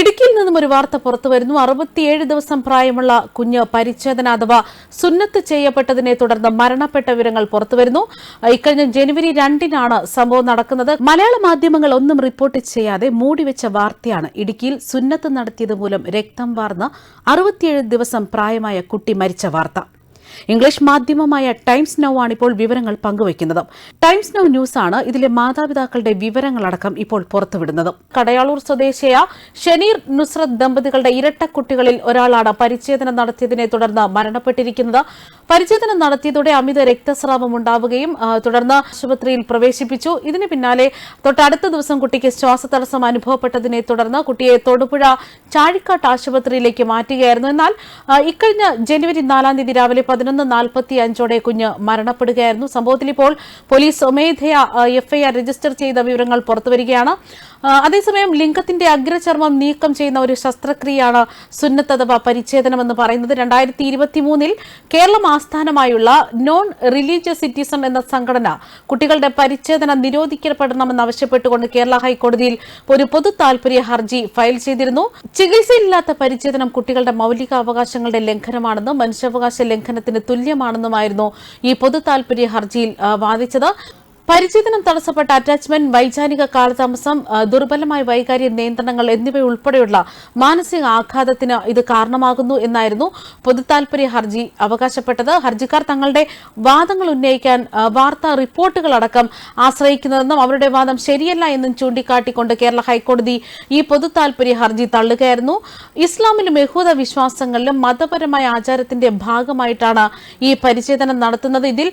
ഇടുക്കിയിൽ നിന്നും ഒരു വാർത്ത പുറത്തു വരുന്നു. അറുപത്തിയേഴ് ദിവസം പ്രായമുള്ള കുഞ്ഞ് പരിച്ഛേദന അഥവാ സുന്നത്ത് ചെയ്യപ്പെട്ടതിനെ തുടർന്ന് മരണപ്പെട്ട വിവരങ്ങൾ പുറത്തുവരുന്നു ഇക്കഴിഞ്ഞ ജനുവരി രണ്ടിനാണ് സംഭവം നടക്കുന്നത്. മലയാള മാധ്യമങ്ങൾ ഒന്നും റിപ്പോർട്ട് ചെയ്യാതെ മൂടിവെച്ച വാർത്തയാണ് ഇടുക്കിയിൽ സുന്നത്ത് നടത്തിയത് മൂലം രക്തം വാർന്ന് അറുപത്തിയേഴ് ദിവസം പ്രായമായ കുട്ടി മരിച്ച വാർത്ത. ഇംഗ്ലീഷ് മാധ്യമമായ ടൈംസ് നൌ ആണ് ഇപ്പോൾ വിവരങ്ങൾ പങ്കുവയ്ക്കുന്നത്. ടൈംസ് നൌ ന്യൂസ് ആണ് ഇതിലെ മാതാപിതാക്കളുടെ വിവരങ്ങളടക്കം ഇപ്പോൾ പുറത്തുവിടുന്നത്. കടയാളൂർ സ്വദേശിയ ഷനീർ നുസ്രത് ദമ്പതികളുടെ ഇരട്ട കുട്ടികളിൽ ഒരാളാണ് പരിച്ഛേദന നടത്തിയതിനെ തുടർന്ന് മരണപ്പെട്ടിരിക്കുന്നത്. പരിച്ഛേദനം നടത്തിയതോടെ അമിത രക്തസ്രാവം ഉണ്ടാവുകയും തുടർന്ന് ആശുപത്രിയിൽ പ്രവേശിപ്പിച്ചു. ഇതിന് പിന്നാലെ തൊട്ടടുത്ത ദിവസം കുട്ടിക്ക് ശ്വാസതടസ്സം അനുഭവപ്പെട്ടതിനെ തുടർന്ന് കുട്ടിയെ തൊടുപുഴ ചാഴിക്കാട്ട് ആശുപത്രിയിലേക്ക് മാറ്റുകയായിരുന്നു. എന്നാൽ ഇക്കഴിഞ്ഞ ജനുവരി നാലാം തീയതി രാവിലെ പതിനൊന്ന് നാൽപ്പത്തി അഞ്ചോടെ കുഞ്ഞ് മരണപ്പെടുകയായിരുന്നു. സംഭവത്തിൽ ഇപ്പോൾ പോലീസ് സ്വമേധയ എഫ്ഐആർ രജിസ്റ്റർ ചെയ്ത വിവരങ്ങൾ പുറത്തുവരികയാണ്. അതേസമയം ലിംഗത്തിന്റെ അഗ്രചർമ്മം നീക്കം ചെയ്യുന്ന ഒരു ശസ്ത്രക്രിയയാണ് സുന്നത്ത് അഥവാ പരിച്ഛേദനം എന്ന് പറയുന്നത്. രണ്ടായിരത്തി ഇരുപത്തിമൂന്നിൽ കേരളം ആസ്ഥാനമായുള്ള നോൺ റിലീജിയസ് സിറ്റിസൺ എന്ന സംഘടന കുട്ടികളുടെ പരിച്ഛേദന നിരോധിക്കപ്പെടണമെന്നാവശ്യപ്പെട്ടുകൊണ്ട് കേരള ഹൈക്കോടതിയിൽ ഒരു പൊതു താൽപര്യ ഹർജി ഫയൽ ചെയ്തിരുന്നു. ചികിത്സയില്ലാത്ത പരിച്ഛേദനം കുട്ടികളുടെ മൌലിക അവകാശങ്ങളുടെ ലംഘനമാണെന്നും മനുഷ്യാവകാശ ലംഘനത്തിന് തുല്യമാണെന്നുമായിരുന്നു ഈ പൊതു താൽപര്യ ഹർജിയിൽ വാദിച്ചത്. പരിചിതനം തടസ്സപ്പെട്ട അറ്റാച്ച്മെന്റ് വൈചാരിക കാലതാമസം ദുർബലമായ വൈകാരിക നിയന്ത്രണങ്ങൾ എന്നിവയുൾപ്പെടെയുള്ള മാനസിക ആഘാതത്തിന് ഇത് കാരണമാകുന്നു എന്നായിരുന്നു പൊതുതാൽപര്യ ഹർജി അവകാശപ്പെട്ടത്. ഹർജിക്കാർ തങ്ങളുടെ വാദങ്ങൾ ഉന്നയിക്കാൻ വാർത്താ റിപ്പോർട്ടുകളടക്കം ആശ്രയിക്കുന്നതെന്നും അവരുടെ വാദം ശരിയല്ല എന്നും ചൂണ്ടിക്കാട്ടിക്കൊണ്ട് കേരള ഹൈക്കോടതി ഈ പൊതുതാൽപര്യ ഹർജി തള്ളുകയായിരുന്നു. ഇസ്ലാമിലും യഹൂദ വിശ്വാസങ്ങളിലും മതപരമായ ആചാരത്തിന്റെ ഭാഗമായിട്ടാണ് ഈ പരിചേതനം നടത്തുന്നത്. ഇതിൽ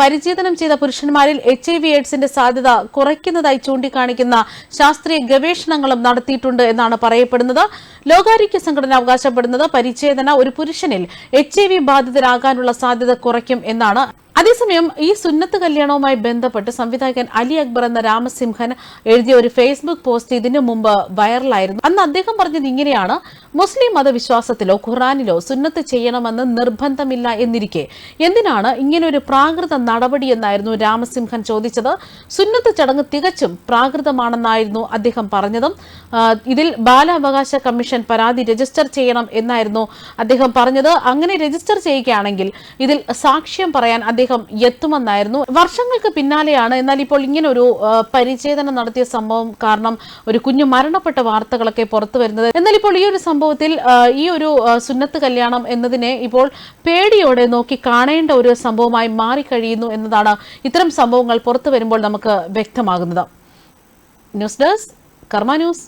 പരിചേദനം ചെയ്ത പുരുഷന്മാരിൽ എച്ച് ഐ വി എയ്ഡ്സിന്റെ സാധ്യത കുറയ്ക്കുന്നതായി ചൂണ്ടിക്കാണിക്കുന്ന ശാസ്ത്രീയ ഗവേഷണങ്ങളും നടത്തിയിട്ടുണ്ട് എന്നാണ് പറയപ്പെടുന്നത്. ലോകാരോഗ്യ സംഘടന അവകാശപ്പെടുന്നത് പരിച്ഛേദന ഒരു പുരുഷനിൽ എച്ച് ബാധിതരാകാനുള്ള സാധ്യത കുറയ്ക്കും എന്നാണ് അതേസമയം ഈ സുന്നത്ത് കല്യാണവുമായി ബന്ധപ്പെട്ട് സംവിധായകൻ അലി അക്ബർ എന്ന രാമസിംഹൻ എഴുതിയ ഒരു ഫേസ്ബുക്ക് പോസ്റ്റ് ഇതിനു മുമ്പ് വൈറലായിരുന്നു. അന്ന് അദ്ദേഹം പറഞ്ഞത് ഇങ്ങനെയാണ് മുസ്ലിം മതവിശ്വാസത്തിലോ ഖുറാനിലോ സുന്നത്ത് ചെയ്യണമെന്ന് നിർബന്ധമില്ല എന്നിരിക്കെ. എന്തിനാണ് ഇങ്ങനെ ഒരു പ്രാകൃത നടപടി എന്നായിരുന്നു രാമസിംഹൻ ചോദിച്ചത്. സുന്നത്ത് ചടങ്ങ് തികച്ചും പ്രാകൃതമാണെന്നായിരുന്നു അദ്ദേഹം പറഞ്ഞതും. ഇതിൽ ബാലാവകാശ കമ്മീഷൻ പരാതി രജിസ്റ്റർ ചെയ്യണം എന്നായിരുന്നു അദ്ദേഹം പറഞ്ഞത്. അങ്ങനെ രജിസ്റ്റർ ചെയ്യുകയാണെങ്കിൽ ഇതിൽ സാക്ഷ്യം പറയാൻ അദ്ദേഹം എത്തുമെന്നായിരുന്നു. വർഷങ്ങൾക്ക് പിന്നാലെയാണ് എന്നാൽ ഇപ്പോൾ ഇങ്ങനെ ഒരു പരിചേതനം നടത്തിയ സംഭവം കാരണം ഒരു കുഞ്ഞു മരണപ്പെട്ട വാർത്തകളൊക്കെ പുറത്തു വരുന്നത്. എന്നാൽ ഇപ്പോൾ ഈ ഒരു സംഭവത്തിൽ ഈ ഒരു സുന്നത്ത് കല്യാണം എന്നതിനെ ഇപ്പോൾ പേടിയോടെ നോക്കി കാണേണ്ട ഒരു സംഭവമായി മാറിക്കഴിയുന്നു എന്നതാണ് ഇത്തരം സംഭവങ്ങൾ പുറത്തു വരുമ്പോൾ നമുക്ക് വ്യക്തമാകുന്നത്. News desk Karma news.